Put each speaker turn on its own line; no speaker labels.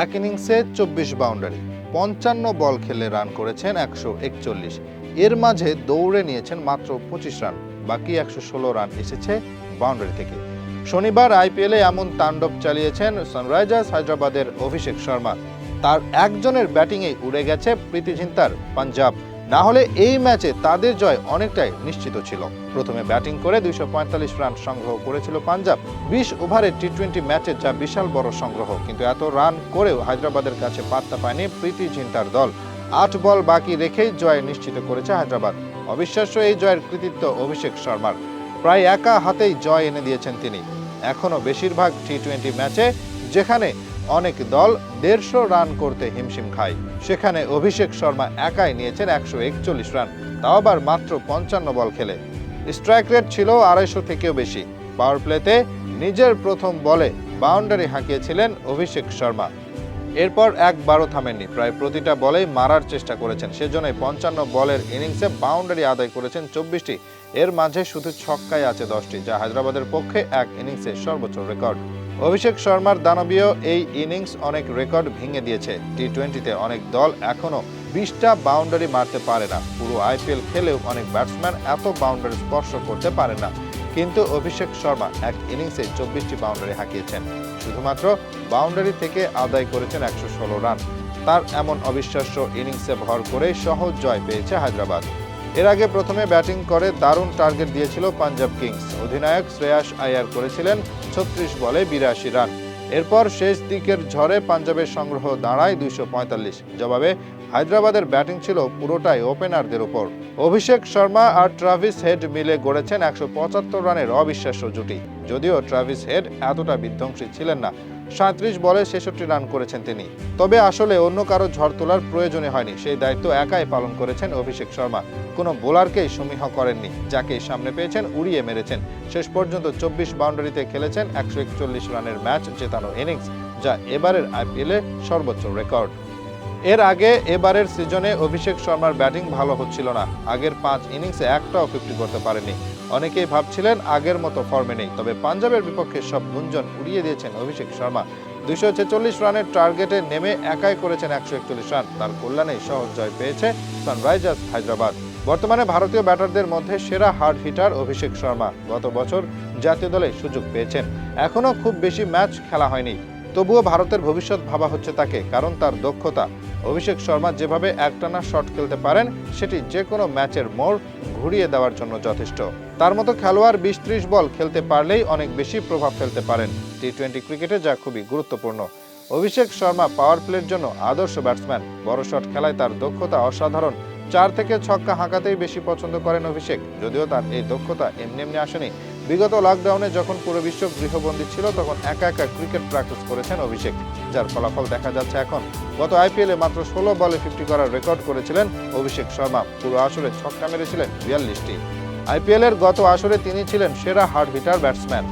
এক ইনিংসে চব্বিশ বাউন্ডারি, পঞ্চান্ন বল খেলে রান করেছেন একশো একচল্লিশ। এর মাঝে দৌড়ে নিয়েছেন মাত্র পঁচিশ রান, বাকি একশো ষোলো রান এসেছে বাউন্ডারি থেকে। শনিবার আইপিএলে এমন তাণ্ডব চালিয়েছেন সানরাইজার্স, হায়দ্রাবাদের অভিষেক শর্মা। তার একজনের ব্যাটিংয়ে উড়ে গেছে প্রীতি জিন্তার পাঞ্জাব। না হলে এই ম্যাচে তাদের জয় অনেকটাই নিশ্চিত ছিল। প্রথমে ব্যাটিং করে দুইশো পঁয়তাল্লিশ রান সংগ্রহ করেছিল পাঞ্জাব, বিশ ওভারে টি টোয়েন্টি ম্যাচে যা বিশাল বড় সংগ্রহ, কিন্তু এত রান করেও হায়দ্রাবাদের কাছে পাত্তা পায়নি প্রীতি জিন্তার দল। আট বল বাকি রেখেই জয় নিশ্চিত করেছে হায়দ্রাবাদ। অবিশ্বাস্য এই জয়ের কৃতিত্ব অভিষেক শর্মার। প্রায় একা হাতেই জয় এনে দিয়েছেন তিনি। এখনও বেশিরভাগ টি টোয়েন্টি ম্যাচে যেখানে অনেক দল দেড়শো রান করতে হিমশিম খায়। সেখানে অভিষেক শর্মা একাই নিয়েছেন একশো একচল্লিশ রান, তাও আবার মাত্র পঞ্চান্ন বল খেলে। স্ট্রাইক রেট ছিল আড়াইশো থেকেও বেশি। পাওয়ার প্লেতে নিজের প্রথম বলে বাউন্ডারি হাঁকিয়েছিলেন অভিষেক শর্মা। এরপর একবারও থামেননি, প্রায় প্রতিটা বলেই মারার চেষ্টা করেছেন। সেজন্যই পঞ্চান্ন বলের ইনিংসে বাউন্ডারি আদায় করেছেন চব্বিশটি। এর মাঝে শুধু ছক্কায় আছে দশটি, যা হায়দ্রাবাদের পক্ষে এক ইনিংসের সর্বোচ্চ রেকর্ড। অভিষেক শর্মার দানবীয় এই ইনিংস অনেক রেকর্ড ভেঙে দিয়েছে। টি টোয়েন্টিতে অনেক দল এখনও বিশটা বাউন্ডারি মারতে পারে না। পুরো আইপিএল খেলেও অনেক ব্যাটসম্যান এত বাউন্ডারি স্পর্শ করতে পারে না। কিন্তু অভিষেক শর্মা এক ইনিংসে চব্বিশটি বাউন্ডারি হাঁকিয়েছেন। শুধুমাত্র বাউন্ডারি থেকে আদায় করেছেন একশো ষোলো রান। তার এমন অবিশ্বাস্য ইনিংসে ভর করে সহজ জয় পেয়েছে হায়দ্রাবাদ। এর আগে প্রথমে ব্যাটিং করে দারুণ টার্গেট দিয়েছিল পাঞ্জাব কিংস। অধিনায়ক শ্রেয়াস আয়ার করেছিলেন ছত্রিশ বলে বিরাশি রান। এরপর শেষ দিকের ঝড়ে পাঞ্জাবের সংগ্রহ দাঁড়ায় দুইশো পঁয়তাল্লিশ। জবাবে হায়দ্রাবাদের ব্যাটিং ছিল পুরোটাই ওপেনারদের উপর। অভিষেক শর্মা আর ট্রাভিস হেড মিলে গড়েছেন একশো পঁচাত্তর রানের অবিশ্বাস্য জুটি। যদিও ট্রাভিস হেড এতটা বিধ্বংসী ছিলেন না সাঁত্রিশ বলে ছেষট্টি রান করেছেন তিনি। তবে আসলে অন্য কারও ঝড় তোলার প্রয়োজনে হয়নি, সেই দায়িত্ব একাই পালন করেছেন অভিষেক শর্মা। কোনো বোলারকেই সমীহ করেননি যাকে সামনে পেয়েছেন উড়িয়ে মেরেছেন। শেষ পর্যন্ত চব্বিশ বাউন্ডারিতে খেলেছেন একশো একচল্লিশ রানের ম্যাচ জেতানো ইনিংস, যা এবারের আইপিএলে সর্বোচ্চ রেকর্ড। এর আগে এবারের সিজনে অভিষেক শর্মার ব্যাটিং ভালো হচ্ছিল না, আগের পাঁচ ইনিংসে একটাও ফিফটি করতে পারেনি অনেকেই ভাবছিলেন আগের মতো ফর্মে নেই, তবে পাঞ্জাবের বিপক্ষে সব গুঞ্জন উড়িয়ে দিয়েছেন অভিষেক শর্মা। দুইশো ছেচল্লিশ রানের টার্গেটে নেমে একাই করেছেন একশো একচল্লিশ রান। তার কল্যাণেই সহজ জয় পেয়েছে সানরাইজার্স হায়দ্রাবাদ। বর্তমানে ভারতীয় ব্যাটারদের মধ্যে সেরা হার্ড হিটার অভিষেক শর্মা। গত বছর জাতীয় দলে সুযোগ পেয়েছেন। এখনও খুব বেশি ম্যাচ খেলা হয়নি। তবুও ভারতের ভবিষ্যৎ ভাবা হচ্ছে তাকে, কারণ তার দক্ষতা। অভিষেক শর্মা যেভাবে একটানা শট খেলতে পারেন, সেটি যে কোনো ম্যাচের মোড় ঘুরিয়ে দেওয়ার জন্য যথেষ্ট। তার মতো খেলোয়াড় বিশ ত্রিশ বল খেলতে পারলেই অনেক বেশি প্রভাব ফেলতে পারেন। টি টোয়েন্টি ক্রিকেটে যা খুবই গুরুত্বপূর্ণ। অভিষেক শর্মা পাওয়ার প্লের জন্য আদর্শ ব্যাটসম্যান। বড় শট খেলায় তার দক্ষতা অসাধারণ। চার থেকে ছক্কা হাঁকাতেই বেশি পছন্দ করেন অভিষেক। যদিও তার এই দক্ষতা এমনি এমনি আসেনি বিগত লকডাউনে যখন পুরো বিশ্ব গৃহবন্দী ছিল, তখন একা একা ক্রিকেট প্র্যাকটিস করেছেন অভিষেক, যার ফলাফল দেখা যাচ্ছে এখন। গত আইপিএলে মাত্র ষোলো বলে ফিফটি করার রেকর্ড করেছিলেন অভিষেক শর্মা। পুরো আসরে ছক্কা মেরেছিলেন বিয়াল্লিশটি আইপিএলের গত আসরে তিনি ছিলেন সেরা হার্ড হিটার ব্যাটসম্যান